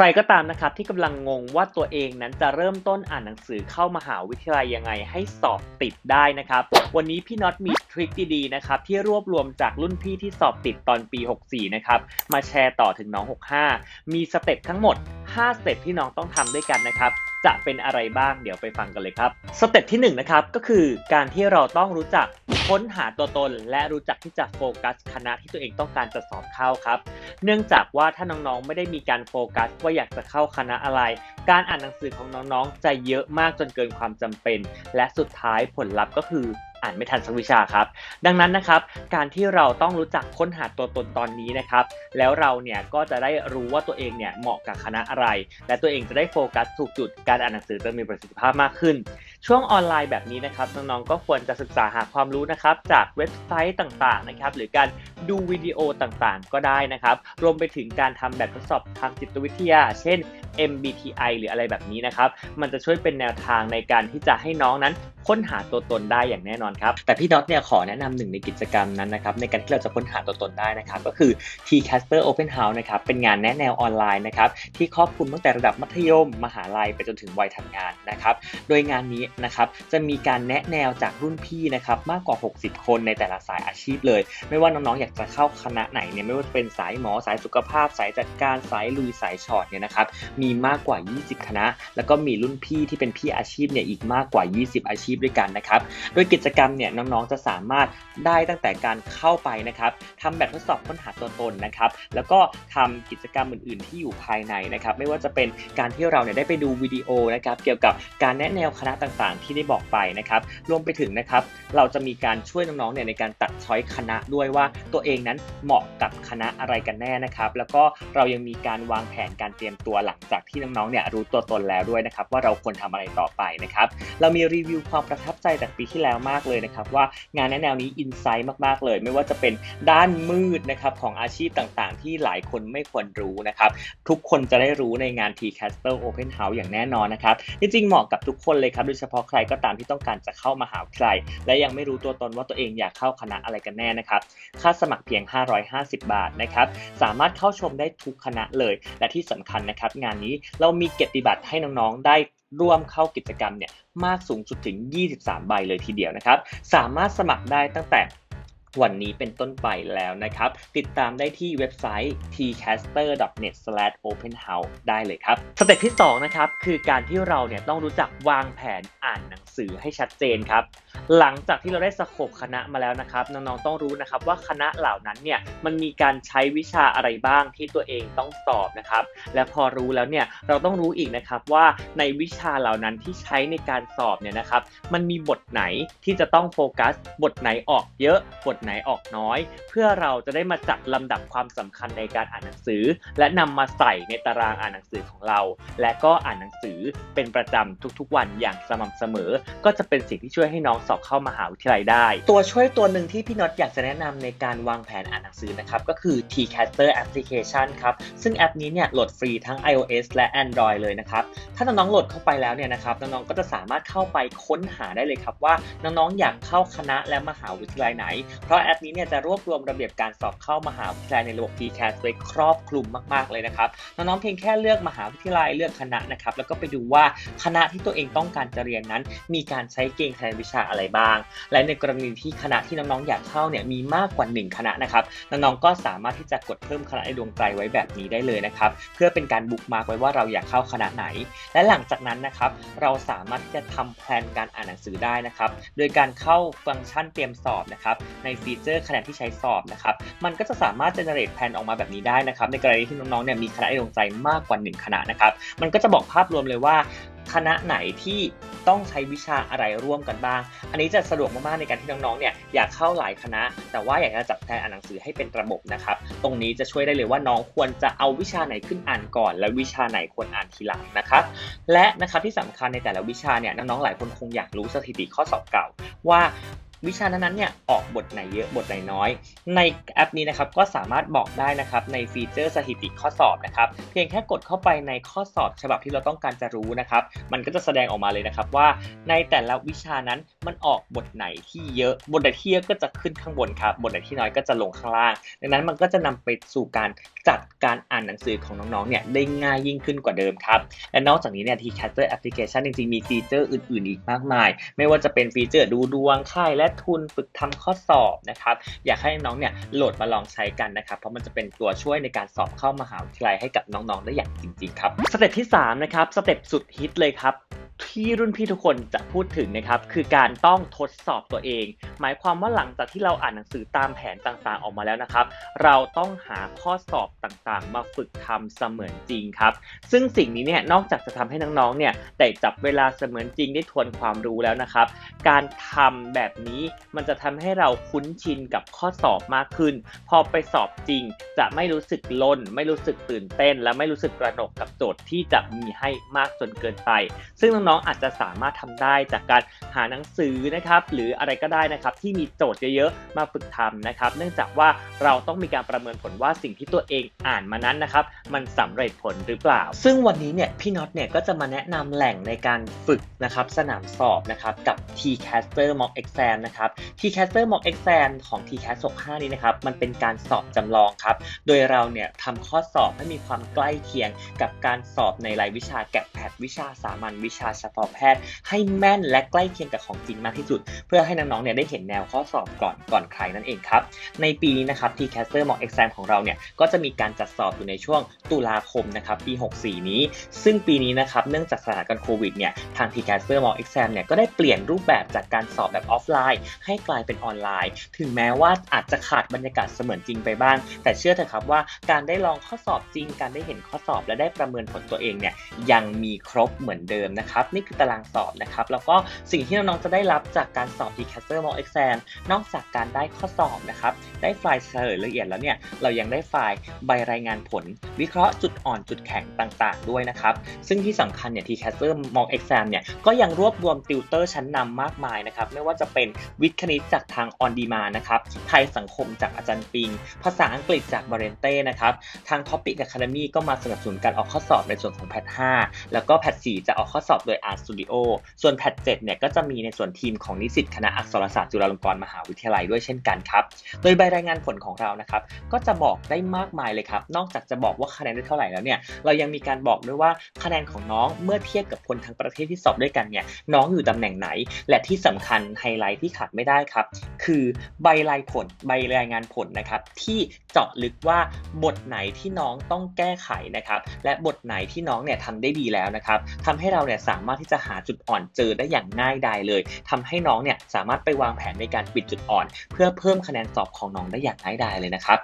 ใครก็ตามนะครับที่กำลังงงว่าตัวเองนั้นจะเริ่มต้นอ่านหนังสือเข้ามหาวิทยาลัยยังไงให้สอบติดได้นะครับ วันนี้พี่น็อตมีทริคดีๆนะครับที่รวบรวมจากรุ่นพี่ที่สอบติดตอนปี 64 นะครับมาแชร์ต่อถึงน้อง 65 มีสเต็ปทั้งหมด 5 สเต็ปที่น้องต้องทำด้วยกันนะครับ จะเป็นอะไรบ้างเดี๋ยวไปฟังกันเลยครับสเต็ปที่1นงนะครับก็คือการที่เราต้องรู้จักค้นหาตัวตน และรู้จักที่จะโฟกัสคณะที่ตัวเองต้องการจะสอบเข้าครับ เนื่องจากว่าถ้าน้องๆไม่ได้มีการโฟกัสว่าอยากจะเข้าคณะอะไร การอ่านหนังสือของน้องๆ จะเยอะมากจนเกินความจำเป็น และสุดท้ายผลลัพธ์ก็คือ อ่านไม่ทันสักวิชาครับ ดังนั้นนะครับ การที่เราต้องรู้จักค้นหาตัวตนตอนนี้นะครับ แล้วเราเนี่ยก็จะได้รู้ว่าตัวเองเนี่ยเหมาะกับคณะอะไร และตัวเองจะได้โฟกัสถูกจุดการอ่านหนังสือจะมีประสิทธิภาพมากขึ้นช่วงออนไลน์แบบนี้นะครับน้องๆก็ควรจะศึกษาหาความรู้นะครับจากเว็บไซต์ต่างๆนะครับหรือการดูวิดีโอต่างๆ ก็ได้นะครับ รวมไปถึงการทำแบบทดสอบทางจิตวิทยา เช่น MBTI หรืออะไรแบบนี้นะครับ มันจะช่วยเป็นแนวทางในการที่จะให้น้องนั้นค้นหาตัวตนได้อย่างแน่นอนครับ แต่พี่น็อตเนี่ยขอแนะนำหนึ่งในกิจกรรมนั้นนะครับในการที่เราจะค้นหาตัวตนได้นะครับก็คือ T-Caster Open House นะครับเป็นงานแนะแนวออนไลน์นะครับที่ครอบคลุมตั้งแต่ระดับมัธยม มหาลัยไปจนถึงวัยทำงานนะครับโดยงานนี้นะครับจะมีการแนะแนวจากรุ่นพี่นะครับมากกว่า 60 คนในแต่ละสายอาชีพเลย ไม่ว่าน้องๆอยากจะเข้าคณะไหนเนี่ยไม่ว่าจะเป็นสายหมอสายสุขภาพ สายจัดการสายลุยสายช็อตเนี่ยนะครับมีมากกว่า 20 คณะ แล้วก็มีรุ่นพี่ที่เป็นพี่อาชีพเนี่ยอีกมากกว่า 20 อาชีพด้วยกันนะครับโดยกิจกรรมเนี่ยน้องๆจะสามารถได้ตั้งแต่การเข้าไปนะครับทำแบบทดสอบค้นหาตัวตนนะครับแล้วก็ทำกิจกรรมอื่น ๆ ที่อยู่ภายในนะครับไม่ว่าจะเป็นการที่เราเนี่ยได้ไปดูวิดีโอนะครับเกี่ยวกับการแนะแนวคณะต่างๆ ที่ได้บอกไปนะครับรวมไปถึงนะครับเราจะมีการช่วยน้องๆเนี่ยในการตัดช้อยคณะด้วยว่าตัวเองนั้นเหมาะกับคณะอะไรกันแน่นะครับแล้วก็เรายังมีการวางแผนการเตรียมตัวหลังจากที่น้องๆเนี่ยรู้ตัวตนแล้วด้วยนะครับว่าเราควรทำอะไรต่อไปนะครับเรามีรีวิวความประทับใจจากปีที่แล้วมากเลยนะครับว่างานแนแนวนี้อินไซต์มากๆเลย ไม่ว่าจะเป็นด้านมืดนะครับของอาชีพต่างๆ ที่หลายคนไม่ควรรู้นะครับทุกคนจะได้รู้ในงาน T-Caster Open House อย่างแน่นอนนะครับจริงๆเหมาะกับทุกคนเลยครับโดยเฉพาะใครก็ตามที่ต้องการจะเข้ามหาวิทยาลัยและยังไม่รู้ตัวตนว่าตัวเองอยากเข้าคณะอะไรกันแน่นะครับค่าสมัครเพียง 550 บาทนะครับสามารถเข้าชมได้ทุกคณะเลย และที่สำคัญนะครับงานนี้เรามีเกียรติบัตรให้น้องๆได้ ร่วมเข้ากิจกรรมเนี่ยมากสูงสุดถึง 23 ใบเลยทีเดียวนะครับ สามารถสมัครได้ตั้งแต่ วันนี้เป็นต้นไปแล้วนะครับ ติดตามได้ที่เว็บไซต์ tcaster.net/openhouse ได้เลยครับ สเต็ปที่2นะครับคือการที่เราเนี่ยต้องรู้จักวางแผนอ่านหนังสือให้ชัดเจนครับ หลังจากที่เราได้สโคบคณะมาแล้วนะครับ น้องๆต้องรู้นะครับว่าคณะเหล่านั้นเนี่ยมันมีการใช้วิชาอะไรบ้างที่ตัวเองต้องสอบนะครับ และพอรู้แล้วเนี่ยเราต้องรู้อีกนะครับว่าในวิชาเหล่านั้นที่ใช้ในการสอบเนี่ยนะครับ มันมีบทไหนที่จะต้องโฟกัส บทไหนออกเยอะบทไหนออกน้อย เพื่อเราจะได้มาจัดลำดับความสำคัญในการอ่านหนังสือ และนำมาใส่ในตารางอ่านหนังสือของเรา และก็อ่านหนังสือเป็นประจำทุกๆ วันอย่างสม่ำเสมอ ก็จะเป็นสิ่งที่ช่วยให้น้องสอบเข้ามหาวิทยาลัยได้ ตัวช่วยตัวหนึ่งที่พี่น็อตอยากจะแนะนำในการวางแผนอ่านหนังสือนะครับก็คือ Tcaster Application ครับซึ่งแอปนี้เนี่ยโหลดฟรีทั้ง iOS และ Android เลยนะครับถ้าน้องๆโหลดเข้าไปแล้วเนี่ยนะครับน้องๆก็จะสามารถเข้าไปค้นหาได้เลยครับว่าน้องๆอยากเข้าคณะและมหาวิทยาลัยไหนเพราะแอปนี้เนี่ยจะรวบรวมระเบียบการสอบเข้ามหาวิทยาลัยในระบบ TCAS ไว้ครอบคลุมมาก ๆ เลยนะครับ น้องๆเพียงแค่เลือกมหาวิทยาลัยเลือกคณะนะครับ แล้วก็ไปดูว่าคณะที่ตัวเองต้องการจะเรียนนั้น มีการใช้เกณฑ์คะแนนวิชาอะไรบ้าง และในกรณีที่คณะที่น้องๆอยากเข้าเนี่ยมีมากกว่า 1 คณะนะครับน้องๆก็สามารถที่จะกดเพิ่มคณะในดวงใจไว้แบบนี้ได้เลยนะครับเพื่อเป็นการบุ๊กมาร์กไว้ว่าเราอยากเข้าคณะไหน และหลังจากนั้นนะครับเราสามารถที่จะทำแพลนการอ่านหนังสือได้นะครับโดยการเข้าฟังก์ชันเตรียมสอบนะครับในฟีเจอร์คะแนนที่ใช้สอบนะครับ มันก็จะสามารถ generate แพลนออกมาแบบนี้ได้นะครับ ในกรณีที่น้องๆเนี่ยมีคณะในดวงใจมากกว่า 1 คณะนะครับ มันก็จะบอกภาพรวมเลยว่าคณะไหนที่ต้องใช้วิชาอะไรร่วมกันบ้าง อันนี้จะสะดวกมากๆในการที่น้องๆ เนี่ยอยากเข้าหลายคณะ แต่ว่าอยากจะจัดแพลนอ่านหนังสือให้เป็นระบบนะครับ ตรงนี้จะช่วยได้เลยว่าน้องควรจะเอาวิชาไหนขึ้นอ่านก่อน และวิชาไหนควรอ่านทีหลังนะครับ และนะครับที่สำคัญในแต่ละวิชาเนี่ยน้องๆ หลายคนคงอยากรู้สถิติข้อสอบเก่าว่า วิชานั้นๆเนี่ยออกบทไหนเยอะบทไหนน้อย ในแอปนี้นะครับก็สามารถบอกได้นะครับในฟีเจอร์สถิติข้อสอบนะครับเพียงแค่กดเข้าไปในข้อสอบฉบับที่เราต้องการจะรู้นะครับมันก็จะแสดงออกมาเลยนะครับว่าในแต่ละวิชานั้นมันออกบทไหนที่เยอะบทไหนที่เยอะก็จะขึ้นข้างบนครับบทไหนที่น้อยก็จะลงข้างล่าง ดังนั้นมันก็จะนำไปสู่การจัดการอ่านหนังสือของน้องๆเนี่ยได้ง่ายยิ่งขึ้นกว่าเดิมครับและนอกจากนี้เนี่ย Tcaster Application จริงๆมีฟีเจอร์อื่นๆอีกมากมาย ไม่ว่าจะเป็นฟีเจอร์ดูดวงค่ายและทุนฝึกทำข้อสอบนะครับ อยากให้น้องเนี่ยโหลดมาลองใช้กันนะครับ เพราะมันจะเป็นตัวช่วยในการสอบเข้ามหาวิทยาลัยให้กับน้องๆได้อย่างจริงๆครับ สเต็ปที่3นะครับ สเต็ปสุดฮิตเลยครับ ที่รุ่นพี่ทุกคนจะพูดถึงนะครับคือการต้องทดสอบตัวเอง หมายความว่าหลังจากที่เราอ่านหนังสือตามแผนต่างๆออกมาแล้วนะครับ เราต้องหาข้อสอบต่างๆ มาฝึกทำเสมือนจริงครับ ซึ่งสิ่งนี้เนี่ยนอกจากจะทำให้น้องๆเนี่ยได้จับเวลาเสมือนจริงได้ทวนความรู้แล้วนะครับ การทำแบบนี้มันจะทำให้เราคุ้นชินกับข้อสอบมากขึ้น พอไปสอบจริง จะไม่รู้สึกลนไม่รู้สึกตื่นเต้น และไม่รู้สึกกระหนกกับโจทย์ที่จะมีให้มากจนเกินไป ซึ่งน้องๆอาจจะสามารถทำได้จากการหาหนังสือนะครับ หรืออะไรก็ได้นะครับที่มีโจทย์เยอะๆมาฝึกทำนะครับ เนื่องจากว่าเราต้องมีการประเมินผลว่าสิ่งที่ตัวเองอ่านมานั้นนะครับ มันสำเร็จผลหรือเปล่า ซึ่งวันนี้เนี่ยพี่น็อตเนี่ยก็จะมาแนะนำแหล่งในการฝึกนะครับสนามสอบนะครับกับ Tcaster Mock Exam นะครับ Tcaster Mock Exam ของ Tcast 65 นี้นะครับมันเป็นการสอบจำลองครับ โดยเราเนี่ยทำข้อสอบให้มีความใกล้เคียงกับการสอบในรายวิชาแกะแพทวิชาสามัญวิชาเฉพาะแพทย์ ให้แม่นและใกล้เคียงกับของจริงมากที่สุด เพื่อให้น้องๆเนี่ยได้เห็นแนวข้อสอบก่อนก่อนใครนั่นเองครับ ในปีนี้นะครับ Tcaster Mock Exam ของเราเนี่ยก็จะมีการจัดสอบอยู่ในช่วงตุลาคมนะครับปี 64 นี้ ซึ่งปีนี้นะครับเนื่องจากสถานการณ์โควิดเนี่ยทาง Tcaster Mock Exam เนี่ยก็ได้เปลี่ยนรูปแบบจากการสอบแบบออฟไลน์ ให้กลายเป็นออนไลน์ ถึงแม้ว่าอาจจะขาดบรรยากาศเสมือนจริงไปบ้าง แต่เชื่อเถอะครับว่าการได้ลองข้อสอบจริง การได้เห็นข้อสอบและได้ประเมินผลตัวเองเนี่ยยังมีครบเหมือนเดิมนะครับนี่คือตารางสอบนะครับ แล้วก็สิ่งที่น้องๆจะได้รับจากการสอบ Tcaster Mock Exam นอกจากการได้ข้อสอบนะครับ ได้ไฟล์เฉลยละเอียดแล้วเนี่ย เรายังได้ไฟล์ใบรายงานผล วิเคราะห์จุดอ่อนจุดแข็งต่าง ๆ ด้วยนะครับ ซึ่งที่สำคัญเนี่ย Tcaster Mock Exam เนี่ย ก็ยังรวบรวมติวเตอร์ชั้นนำมากมายนะครับ ไม่ว่าจะเป็นวิทย์คณิตจากทาง On Demand นะครับ ไทยสังคมจากอาจารย์ปิง ภาษาอังกฤษจาก b a r e n t e นะครับ ทาง Topic Academy ก็มาสนับสนุนการออกข้อสอบในส่วนของแพท5แล้วก็แพท4จะออกข้อสอบโดย Art Studio ส่วนแพท7เนี่ยก็จะมีในส่วนทีมของนิสิตคณะอักษรศาสตร์จุฬาลงกรณ์มหาวิทยาลัยด้วยเช่นกันครับ โดยใบรายงานผลของเรานะครับก็จะบอกได้มากมายเลยครับ นอกจากจะบอกว่าคะแนนได้เท่าไหร่แล้วเนี่ยเรายังมีการบอกด้วยว่าคะแนนของน้องเมื่อเทียบกับคนทั้งประเทศที่สอบด้วยกันเนี่ยน้องอยู่ตำแหน่งไหน และที่สำคัญไฮไลท์ที่ขาดไม่ได้ครับ คือใบรายผลใบรายงานผลนะครับที่เจาะลึกว่าบทไหนที่น้องต้องแก้ไขนะครับและบทไหนที่น้องเนี่ยทำได้ดีแล้วนะครับทำให้เราเนี่ยสาามารถที่จะหาจุดอ่อนเจอได้อย่างง่ายดายเลยทำให้น้องเนี่ยสามารถไปวางแผนในการปิดจุดอ่อน เพื่อเพิ่มคะแนนสอบของน้องได้อย่างง่ายดายเลยนะครับ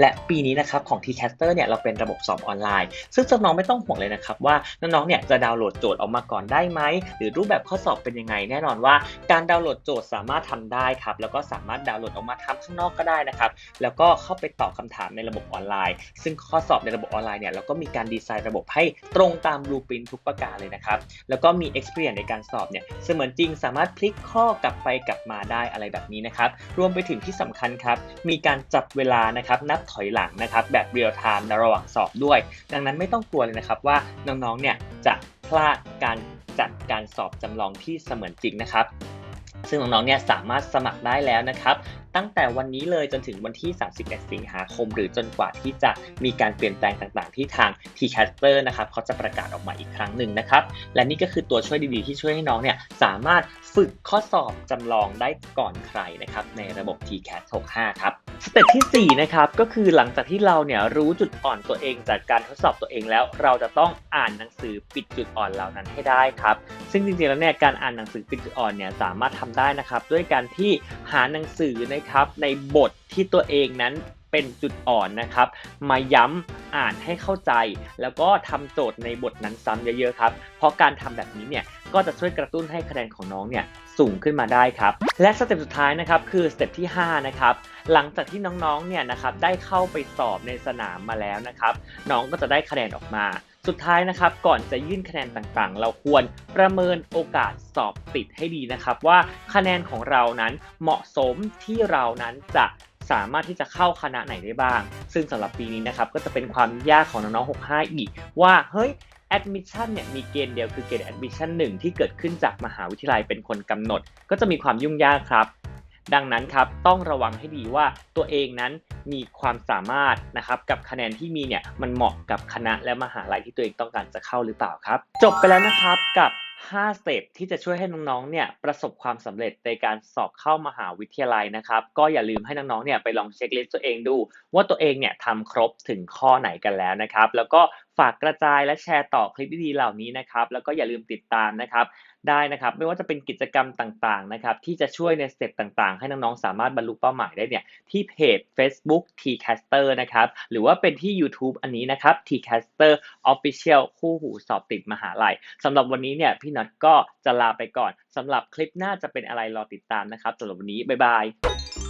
และปีนี้นะครับของ Tcaster เนี่ยเราเป็นระบบสอบออนไลน์ ซึ่งน้องไม่ต้องห่วงเลยนะครับว่าน้องๆเนี่ยจะดาวน์โหลดโจทย์ออกมาก่อนได้ไหมหรือรูปแบบข้อสอบเป็นยังไงแน่นอนว่า การดาวน์โหลดโจทย์สามารถทำได้ครับแล้วก็สามารถดาวน์โหลดออกมาทำข้างนอกก็ได้นะครับแล้วก็เข้าไปตอบคำถามในระบบออนไลน์ ซึ่งข้อสอบในระบบออนไลน์เนี่ยเราก็มีการดีไซน์ระบบให้ตรงตามบลูปรินทุกประการเลยนะครับแล้วก็มี experience ในการสอบเนี่ยเสมือนจริงสามารถพลิกข้อกลับไปกลับมาได้อะไรแบบนี้นะครับรวมไปถึงที่สำคัญครับมีการจับเวลานะครับนับถอยหลังนะครับแบบเรียลไทม์ในระหว่างสอบด้วย ดังนั้นไม่ต้องกลัวเลยนะครับว่าน้องๆเนี่ยจะพลาดการจัดการสอบจำลองที่เสมือนจริงนะครับ ซึ่งน้องๆเนี่ยสามารถสมัครได้แล้วนะครับตั้งแต่วันนี้เลยจนถึงวันที่ 31 สิงหาคม หรือจนกว่าที่จะมีการเปลี่ยนแปลงต่างๆ ที่ทาง Tcaster นะครับเขาจะประกาศออกมาอีกครั้งหนึ่งนะครับ และนี่ก็คือตัวช่วยดีๆ ที่ช่วยให้น้องเนี่ยสามารถฝึกข้อสอบจำลองได้ก่อนใครนะครับในระบบ TCAT 65 ครับสเต็ปที่ 4 นะครับ ก็คือหลังจากที่เราเนี่ยรู้จุดอ่อนตัวเองจากการทดสอบตัวเองแล้ว เราจะต้องอ่านหนังสือปิดจุดอ่อนเหล่านั้นให้ได้ครับ ซึ่งจริงๆแล้วเนี่ยการอ่านหนังสือปิดจุดอ่อนเนี่ยสามารถทำได้นะครับ ด้วยการที่ หาหนังสือนะครับในบทที่ตัวเองนั้นเป็นจุดอ่อนนะครับ มาย้ำอ่านให้เข้าใจ แล้วก็ทำโจทย์ในบทนั้นซ้ำเยอะๆครับ เพราะการทำแบบนี้เนี่ยก็จะช่วยกระตุ้นให้คะแนนของน้องเนี่ยสูงขึ้นมาได้ครับ และสเต็ปสุดท้ายนะครับคือสเต็ปที่ 5 นะครับ หลังจากที่น้องๆเนี่ยนะครับได้เข้าไปสอบในสนามมาแล้วนะครับ น้องก็จะได้คะแนนออกมา สุดท้ายนะครับก่อนจะยื่นคะแนนต่างๆ เราควรประเมินโอกาสสอบติดให้ดีนะครับ ว่าคะแนนของเรานั้นเหมาะสมที่เรานั้นจะสามารถที่จะเข้าคณะไหนได้บ้าง ซึ่งสำหรับปีนี้นะครับก็จะเป็นความยากของน้องๆ 65 อีก ว่าเฮ้ย admission เนี่ยมีเกณฑ์เดียวคือเกณฑ์ admission 1ที่เกิดขึ้นจากมหาวิทยาลัยเป็นคนกำหนด ก็จะมีความยุ่งยากครับ ดังนั้นครับต้องระวังให้ดีว่าตัวเองนั้นมีความสามารถนะครับกับคะแนนที่มีเนี่ยมันเหมาะกับคณะและมหาลัยที่ตัวเองต้องการจะเข้าหรือเปล่าครับ จบไปแล้วนะครับกับ5สเต็ปที่จะช่วยให้น้องๆ เนี่ยประสบความสำเร็จในการสอบเข้ามหาวิทยาลัยนะครับ ก็อย่าลืมให้น้องๆ เนี่ยไปลองเช็คลิสต์ตัวเองดู ว่าตัวเองเนี่ยทำครบถึงข้อไหนกันแล้วนะครับ แล้วก็ ฝากกระจายและแชร์ต่อคลิปดีๆเหล่านี้นะครับ แล้วก็อย่าลืมติดตามนะครับ ได้นะครับ ไม่ว่าจะเป็นกิจกรรมต่างๆนะครับ ที่จะช่วยในสเต็ปต่างๆ ให้น้องๆ สามารถบรรลุเป้าหมายได้เนี่ย ที่เพจ Facebook Tcaster นะครับ หรือว่าเป็นที่ YouTube อันนี้นะครับ Tcaster Official คู่หูสอบติดมหาลัยสำหรับวันนี้เนี่ยพี่น็อตก็จะลาไปก่อนสำหรับคลิปหน้าจะเป็นอะไรรอติดตามนะครับสำหรับวันนี้บ๊ายบาย